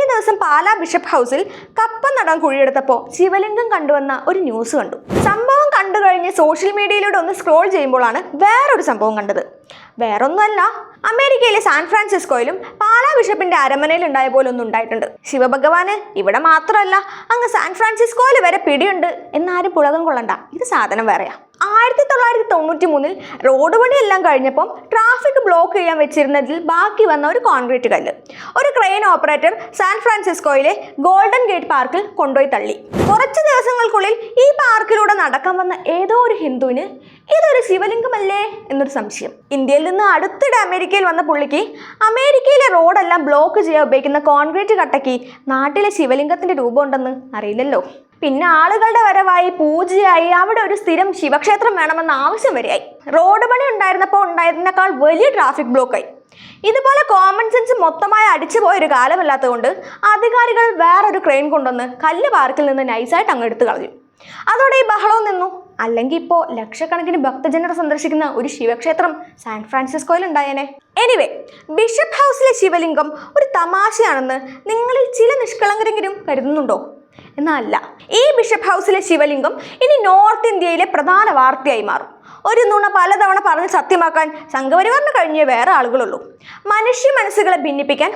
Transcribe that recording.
കഴിഞ്ഞ ദിവസം പാലാ ബിഷപ്പ് ഹൗസിൽ കപ്പ നടാൻ കുഴിയെടുത്തപ്പോൾ ശിവലിംഗം കണ്ടുവന്ന ഒരു ന്യൂസ് കണ്ടു. സംഭവം കണ്ടു കഴിഞ്ഞ് സോഷ്യൽ മീഡിയയിലൂടെ ഒന്ന് സ്ക്രോൾ ചെയ്യുമ്പോഴാണ് വേറൊരു സംഭവം കണ്ടത്. വേറൊന്നുമല്ല അമേരിക്കയിലെ സാൻ ഫ്രാൻസിസ്കോയിലും പാലാ ബിഷപ്പിന്റെ അരമനയിൽ ഉണ്ടായ പോലെ ഒന്നും ഉണ്ടായിട്ടുണ്ട്. ശിവഭഗവാന് ഇവിടെ മാത്രമല്ല അങ്ങ് സാൻ ഫ്രാൻസിസ്കോയിൽ വരെ പിടിയുണ്ട്. എന്നാരും പുളകം കൊള്ളണ്ട. ഇത് സാധനം വേറെയാ. ആയിരത്തി തൊള്ളായിരത്തി തൊണ്ണൂറ്റി മൂന്നിൽ റോഡ് പണിയെല്ലാം കഴിഞ്ഞപ്പം ട്രാഫിക് ബ്ലോക്ക് ചെയ്യാൻ വെച്ചിരുന്നതിൽ ബാക്കി വന്ന ഒരു കോൺക്രീറ്റ് കല്ല്. ഒരു ക്രെയിൻ ഓപ്പറേറ്റർ സാൻ ഫ്രാൻസിസ്കോയിലെ ഗോൾഡൻ ഗേറ്റ് പാർക്കിൽ കൊണ്ടുപോയി തള്ളി. കുറച്ച് ദിവസങ്ങൾക്കുള്ളിൽ ഈ പാർക്കിലൂടെ നടക്കാൻ വന്ന ഏതോ ഒരു ഹിന്ദുവിന് ഇതൊരു ശിവലിംഗമല്ലേ എന്നൊരു സംശയം. ഇന്ത്യയിൽ നിന്ന് അടുത്തിടെ അമേരിക്കയിൽ വന്ന പുള്ളിക്ക് അമേരിക്കയിലെ റോഡെല്ലാം ബ്ലോക്ക് ചെയ്യാൻ ഉപയോഗിക്കുന്ന കോൺക്രീറ്റ് കട്ടയ്ക്ക് നാട്ടിലെ ശിവലിംഗത്തിന്റെ രൂപമുണ്ടെന്ന് അറിയില്ലല്ലോ. പിന്നെ ആളുകളുടെ വരവായി പൂജയായി അവിടെ ഒരു സ്ഥിരം ശിവക്ഷേത്രം വേണമെന്ന ആവശ്യം വരെയായി. റോഡ് പണി ഉണ്ടായിരുന്നപ്പോൾ ഉണ്ടായിരുന്നേക്കാൾ വലിയ ട്രാഫിക് ബ്ലോക്കായി ഇതുപോലെ കോമൺ സെൻസ് മൊത്തമായി അടിച്ചുപോയ പോയൊരു കാലമല്ലാത്തതുകൊണ്ട് അധികാരികൾ വേറൊരു ക്രെയിൻ കൊണ്ടുവന്ന് കല്ല് പാർക്കിൽ നിന്ന് നൈസായിട്ട് അങ്ങ് എടുത്തു കളഞ്ഞു. അതോടെ ഈ ബഹളവും നിന്നു. അല്ലെങ്കിൽ ഇപ്പോൾ ലക്ഷക്കണക്കിന് ഭക്തജനർ സന്ദർശിക്കുന്ന ഒരു ശിവക്ഷേത്രം സാൻ ഫ്രാൻസിസ്കോയിൽ ഉണ്ടായേനെ. എനിവേ ബിഷപ്പ് ഹൗസിലെ ശിവലിംഗം ഒരു തമാശയാണെന്ന് നിങ്ങളിൽ ചില നിഷ്കളങ്കരെങ്കിലും കരുതുന്നുണ്ടോ? എന്നല്ല. ഈ ബിഷപ്പ് ഹൗസിലെ ശിവലിംഗം ഇനി നോർത്ത് ഇന്ത്യയിലെ പ്രധാന വാർത്തയായി മാറും. ഒരു നുണ പലതവണ പറഞ്ഞ് സത്യമാക്കാൻ സംഘപരിവാറിന് കഴിഞ്ഞേ വേറെ ആളുകളുള്ളൂ. മനുഷ്യ മനസ്സുകളെ ഭിന്നിപ്പിക്കാൻ